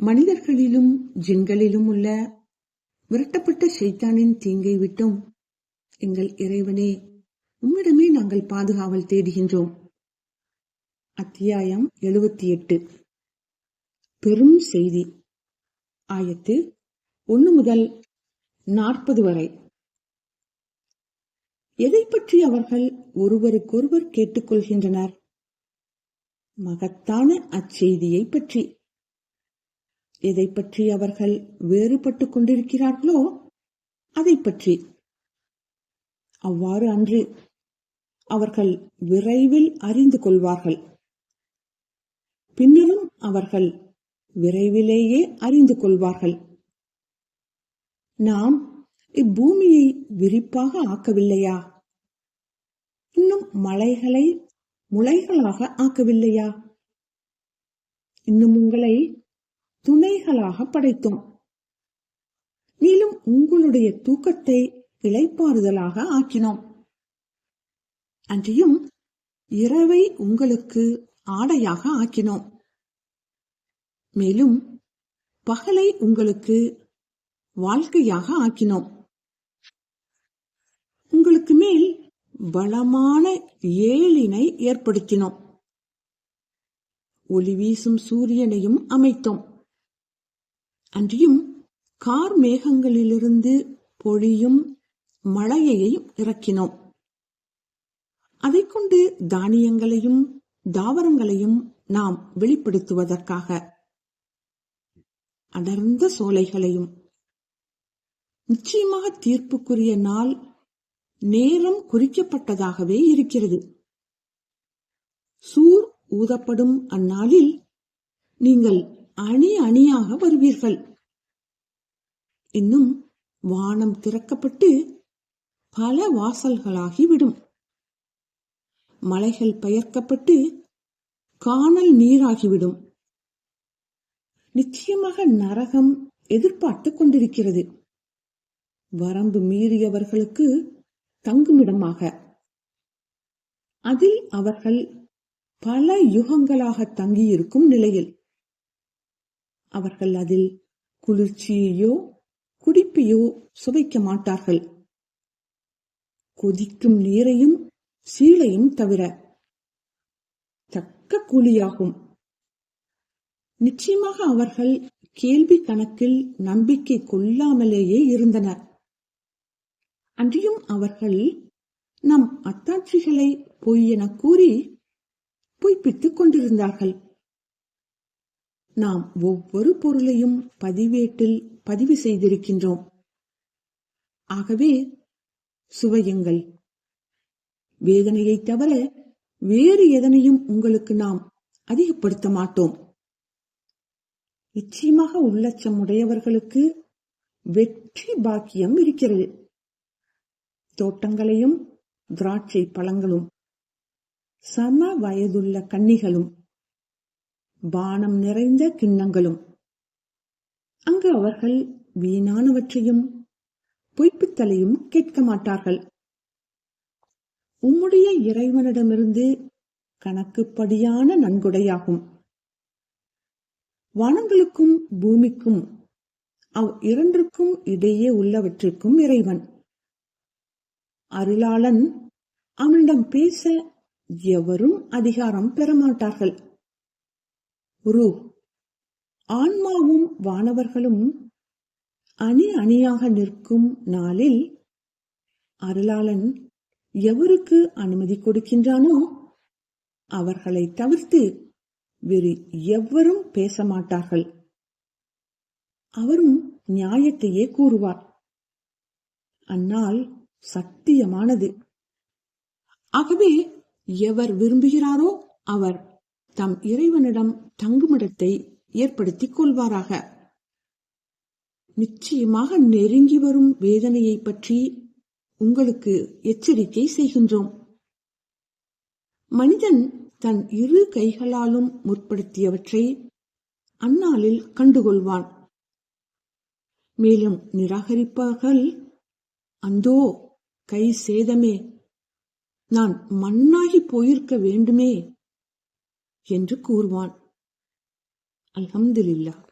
மனிதர்களிலும் ஜின்களிலும் உள்ள விரட்டப்பட்ட ஷைத்தானின் தீங்கை விட்டும் எங்கள் இறைவனே உம்மிடமே நாங்கள் பாதுகாவல் தேடுகின்றோம். அத்தியாயம் எழுபத்தி எட்டு. பெரும் செய்தி. ஆயத்து ஒன்று முதல் நாற்பது வரை. எதை பற்றி அவர்கள் ஒருவருக்கொருவர் கேட்டுக்கொள்கின்றனர்? மகத்தான அச்செய்தியை பற்றி. எதை பற்றி அவர்கள் வேறுபட்டு கொண்டிருக்கிறார்களோ அதை பற்றி அவ்வாறு அன்று அவர்கள் விரைவில் அறிந்து கொள்வார்கள். பின்னரும் அவர்கள் விரைவிலேயே அறிந்து கொள்வார்கள். நாம் இப்பூமியை விரிப்பாக ஆக்கவில்லையா? இன்னும் மலைகளை முளைகளாக ஆக்கவில்லையா? இன்னும் உங்களை துணைகளாக படைத்தோம். மேலும் உங்களுடைய தூக்கத்தை இளைப்பாறுதலாக ஆக்கினோம். அன்றியும் இரவை உங்களுக்கு ஆடையாக ஆக்கினோம். மேலும் பகலை உங்களுக்கு வாழ்க்கையாக ஆக்கினோம். உங்களுக்கு மேல் பலமான ஏழினை ஏற்படுத்தினோம். ஒளி வீசும் சூரியனையும் அமைத்தோம். அன்றியும் கார் மேகங்களிலிருந்து பொழியும் மழையையும் இறக்கினோம். அதை கொண்டு தானியங்களையும் தாவரங்களையும் நாம் வெளிப்படுத்துவதற்காக அடர்ந்த சோலைகளையும் நிச்சயமாக தீர்ப்புக்குரிய நாள் நேரம் குறிக்கப்பட்டதாகவே இருக்கிறது. சூர் ஊதப்படும் அந்நாளில் நீங்கள் அணி அணியாக வருவீர்கள். இன்னும் வானம் திறக்கப்பட்டு பல வாசல்களாகி விடும் மலைகள் பெயர்க்கப்பட்டு காணல் நீராகிவிடும். நிச்சயமாக நரகம் எதிர்பார்த்துக் கொண்டிருக்கிறது. வரம்பு மீறியவர்களுக்கு தங்குமிடமாக. அதில் அவர்கள் பல யுகங்களாக தங்கியிருக்கும் நிலையில். அவர்கள் அதில் குளிர்ச்சியையோ குடிப்பையோ சுவைக்க மாட்டார்கள். கொதிக்கும் நீரையும் சீலையும் தவிர தக்க கூலியாகும். நிச்சயமாக அவர்கள் கேள்வி கணக்கில் நம்பிக்கை கொள்ளாமலேயே இருந்தனர். அன்றியும் அவர்கள் நம் அத்தாட்சிகளை பொய் என கூறி பொய்ப்பித்துக் கொண்டிருந்தார்கள். நாம் ஒவ்வொரு பொருளையும் பதிவேட்டில் பதிவு செய்திருக்கின்றோம். ஆகவே சுவையுங்கள். வேதனையை தவிர வேறு எதனையும் உங்களுக்கு நாம் அதிகப்படுத்த மாட்டோம். நிச்சயமாக உள்ளச்சம் உடையவர்களுக்கு வெற்றி பாக்கியம் இருக்கிறது. தோட்டங்களையும் திராட்சை பழங்களும் சம வயதுள்ள கன்னிகளும் பானம் நிறைந்த கிண்ணங்களும். அங்கு அவர்கள் வீணானவற்றையும் பொய்ப்புத்தலையும் கேட்க மாட்டார்கள். உம்முடைய இறைவனிடமிருந்து கணக்குப்படியான நன்கொடையாகும். வானங்களுக்கும் பூமிக்கும் அவ் இரண்டிற்கும் இடையே உள்ளவற்றிற்கும் இறைவன். அருளாளன் அவனிடம் பேச எவரும் அதிகாரம் பெறமாட்டார்கள் குரு ஆன்மாவும் வானவர்களும் அணி அணியாக நிற்கும் நாளில் அருளாளன் எவருக்கு அனுமதி கொடுக்கின்றானோ அவர்களை தவிர்த்து வேறு எவரும் பேச மாட்டார்கள் அவரும் நியாயத்தையே கூறுவார். அந்நாள் சத்தியமானது. ஆகவே எவர் விரும்புகிறாரோ அவர் தம் இறைவனிடம் தங்குமிடத்தை ஏற்படுத்திக் கொள்வாராக. நிச்சயமாக நெருங்கி வரும் வேதனையை பற்றி உங்களுக்கு எச்சரிக்கை செய்கின்றோம். மனிதன் தன் இரு கைகளாலும் முற்படுத்தியவற்றை அந்நாளில் கண்டுகொள்வான். மேலும் நிராகரிப்பார்கள் அந்தோ கை சேதமே நான் மண்ணாகி போயிருக்க வேண்டுமே என்று கூறுவான். அல்ஹம்துலில்லாஹ்.